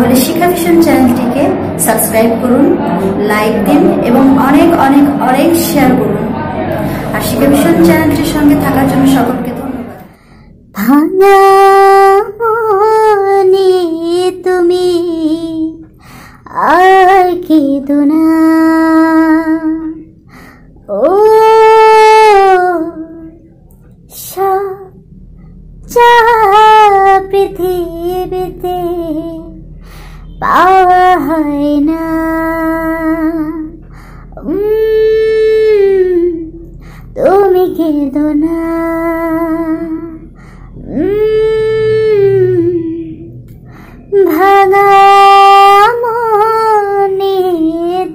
তাহলে শিক্ষা ভিশন চ্যানেলটিকে সাবস্ক্রাইব করুন, লাইক দিন এবং অনেক অনেক অনেক শেয়ার করুন। আর শিক্ষা ভিশন চ্যানেলটির সঙ্গে থাকার জন্য সকলকে ধন্যবাদ। ভাঙা তুমি আর কি না। ও সা পৃথিবীতে কেঁদো ভাঙা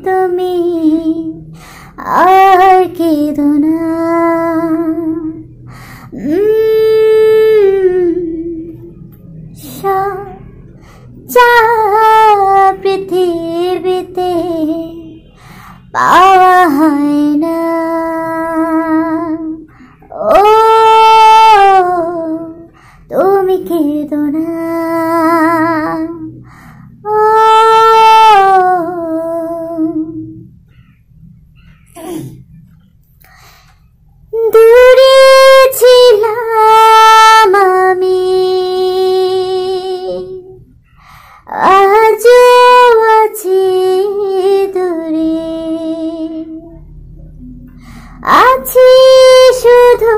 তুমি না। পৃথিবীতে পাওয়া কেঁদো না দূরে ছিলাম আমি আজও আছি দূরে আছি শুধু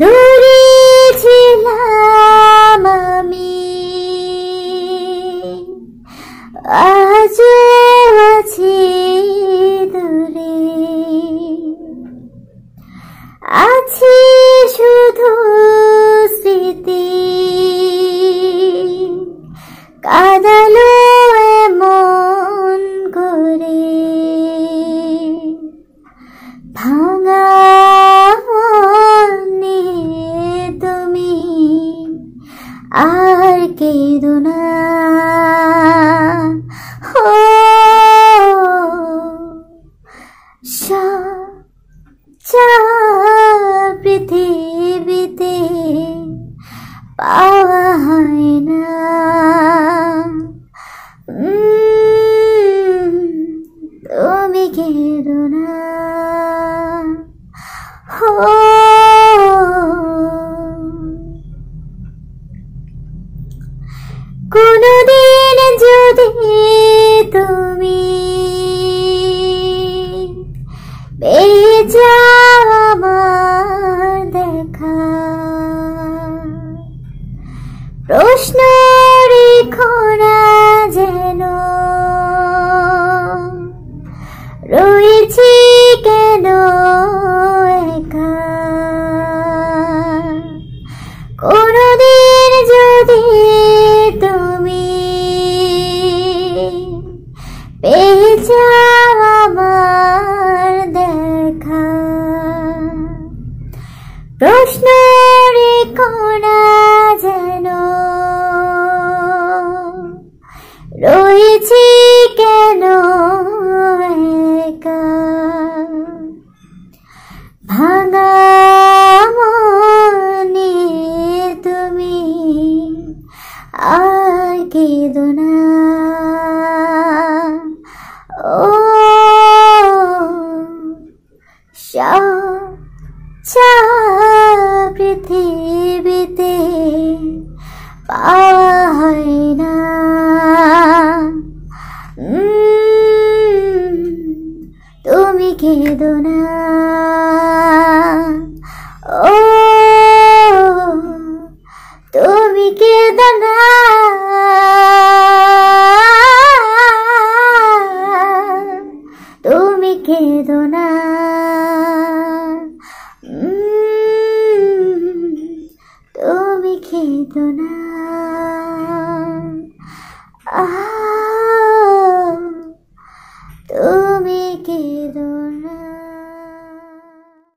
দূরে ছিলাম আমি আজও আছি দূরে আছি শুধু স্মৃতি। কাদালো এমন করে। ভাঙা পৃথিবীতে পাওয়া হয় না। তুমি কেঁদো না। ও কোনদিন যদি তুমি পেয়ে রেখো যেন। রয়েছি কেন একা? কোনদিন যদি তুমি পেয়ে আমার দেখা। প্রশ্ন আর কেঁদো না। ও সা পৃথিবীতে পাওয়া হয় না তুমি কেঁদো না। ও, তুমি কেঁদো না। তুমি কেঁদো না। তুমি কেঁদো না। আহ।